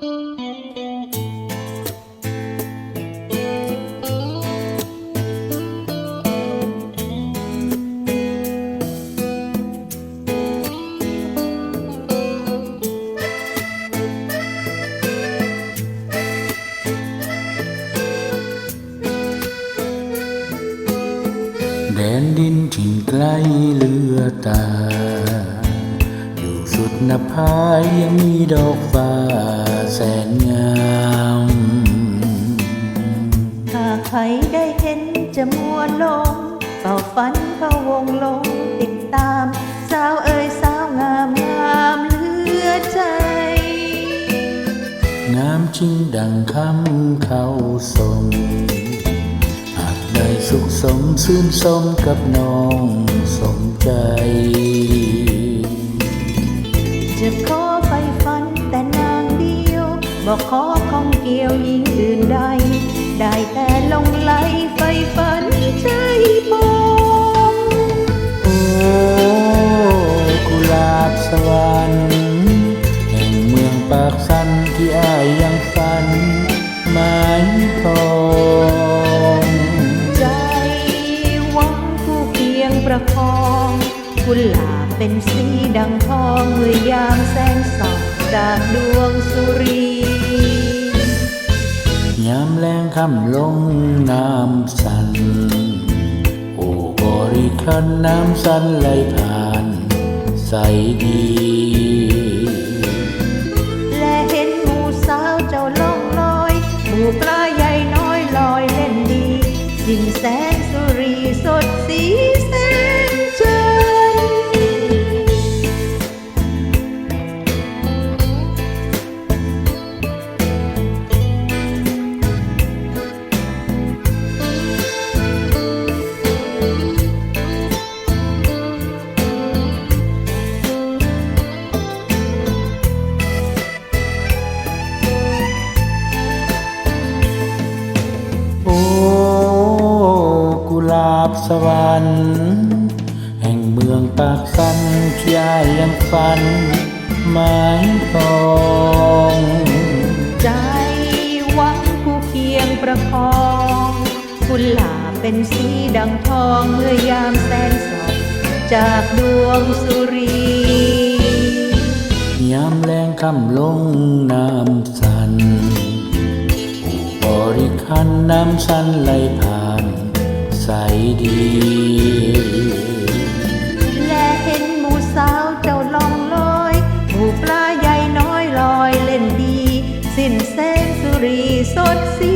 แดนดินถิ่ นไกลเลือตาอยู่สุดนภายังมีดอกฟ้าแสนงามถ้าใครได้เห็นจะมัวลงเป่าฝันเข้าวงลงติดตาม สาวเอ่ยสาวงามงามเหลือใจ งามจริงดังคำเขาทรงอาจได้สุขสมซื่นสมกับน้อง บอกขอของเกี่ยวยิ่งอื่นใด ได้แต่ลงไหลไฟฝันใจปองโอ้กุหลาบสวรรค์แห่งเมืองปากสันที่อายยังฝันหมายปองใจหวังผู้เพียงประคองกุหลาบเป็นสีดังทองเมื่อยามแสงส่องจากดวงสุรี คำลงน้ำสัน โอ้บริคันน้ำสันไหลผ่าน ใสดี และเห็นหมูสาวเจ้าล่องลอยหมูปลา หลาบสวรรค์แห่งเมืองปากสันที่อายยังฝันหมายปองใจหวังผู้เคียงประคองกุหลาบเป็นสีดังทองเมื่อยามแสงส่องจากดวงสุรียามแรงคำลงน้ำสันโอ้บริคันน้ำสันไหลผ่าน ดี และเห็นหมูสาวเจ้าลองลอยหมูปลาใหญ่น้อยลอยเล่นดี สิ้นแสงสุรีสดสี